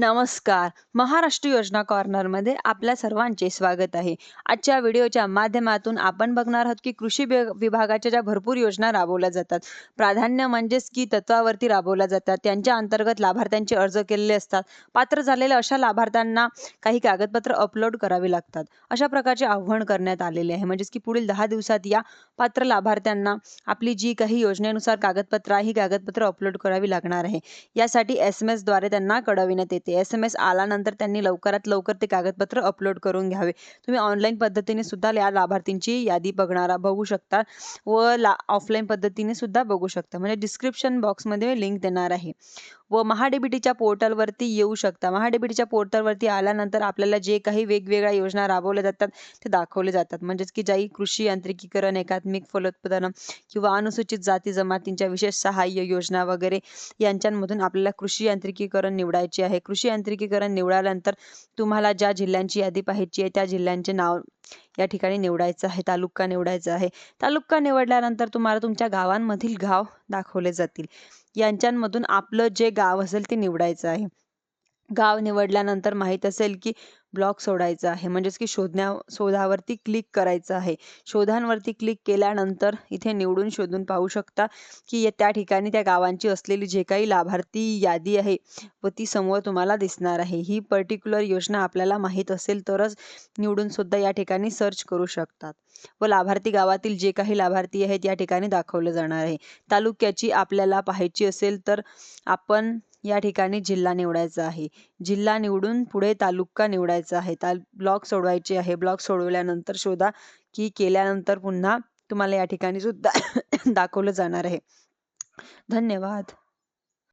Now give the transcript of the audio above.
नमस्कार. महाराष्ट्र योजना कॉर्नरमध्ये आपल्या सर्वांचे स्वागत आहे. आजच्या व्हिडिओच्या माध्यमातून आपण बघणार आहोत की कृषी वि- विभागाच्या ज्या भरपूर योजना राबवल्या जातात प्राधान्य म्हणजेच की तत्वावरती राबवल्या जातात त्यांच्या अंतर्गत लाभार्थ्यांचे अर्ज केलेले असतात पात्र झालेल्या अशा लाभार्थ्यांना काही कागदपत्र अपलोड करावी लागतात. अशा प्रकारचे आव्हान करण्यात आलेले आहे. म्हणजेच की पुढील दहा दिवसात या पात्र लाभार्थ्यांना आपली जी काही योजनेनुसार कागदपत्र आहे ही कागदपत्र अपलोड करावी लागणार आहे. यासाठी एस एम एसद्वारे त्यांना कळविण्यात येते. एस एम एस आल्यानंतर त्यांनी लवकरात लवकर ते कागदपत्र अपलोड करून घ्यावे. तुम्ही ऑनलाईन पद्धतीने सुद्धा या लाभार्थींची यादी बघणारा बघू शकता व ला ऑफलाईन पद्धतीने सुद्धा बघू शकता. म्हणजे डिस्क्रिप्शन बॉक्समध्ये लिंक देणार आहे. व महाडेबिटीच्या पोर्टलवरती येऊ शकता. महाडेबिटीच्या पोर्टलवरती आल्यानंतर आपल्याला जे काही वेगवेगळ्या योजना राबवल्या जातात ते दाखवले जातात. म्हणजेच की ज्याही कृषी यांत्रिकीकरण एकात्मिक फलोत्पादन किंवा अनुसूचित जाती जमातींच्या विशेष सहाय्य योजना वगैरे यांच्यामधून आपल्याला कृषी यांत्रिकीकरण निवडायचे आहे. कृषी यांत्रिकीकरण निवडल्यानंतर तुम्हाला ज्या जिल्ह्यांची यादी पाहायची आहे त्या जिल्ह्यांचे नाव या ठिकाणी निवडायचं आहे तालुका निवडायचा आहे. तालुका निवडल्यानंतर तुम्हाला तुमच्या गावांमधील गाव दाखवले जातील. यांच्यामधून आपलं जे गाव असेल ते निवडायचं आहे. गाव निवडल्यानंतर माहीत असेल की ब्लॉक सोडायचा आहे. म्हणजेच की शोधण्या शोधावरती क्लिक करायचं आहे. शोधांवरती क्लिक केल्यानंतर इथे निवडून शोधून पाहू शकता की या- त्या ठिकाणी त्या गावांची असलेली जे काही लाभार्थी यादी आहे व ती समोर तुम्हाला दिसणार आहे. ही पर्टिक्युलर योजना आपल्याला माहीत असेल तरच निवडून सुद्धा या ठिकाणी सर्च करू शकतात. व लाभार्थी गावातील जे काही लाभार्थी आहेत या ठिकाणी दाखवलं जाणार आहे. तालुक्याची आपल्याला पाहायची असेल तर आपण या ठिकाणी जिल्हा निवडायचा आहे. जिल्हा निवडून पुढे तालुका निवडायचा आहे. ताल ब्लॉक सोडवायचे आहे. ब्लॉक सोडवल्यानंतर शोधा की केल्यानंतर पुन्हा तुम्हाला या ठिकाणी सुद्धा दाखवलं जाणार आहे. धन्यवाद.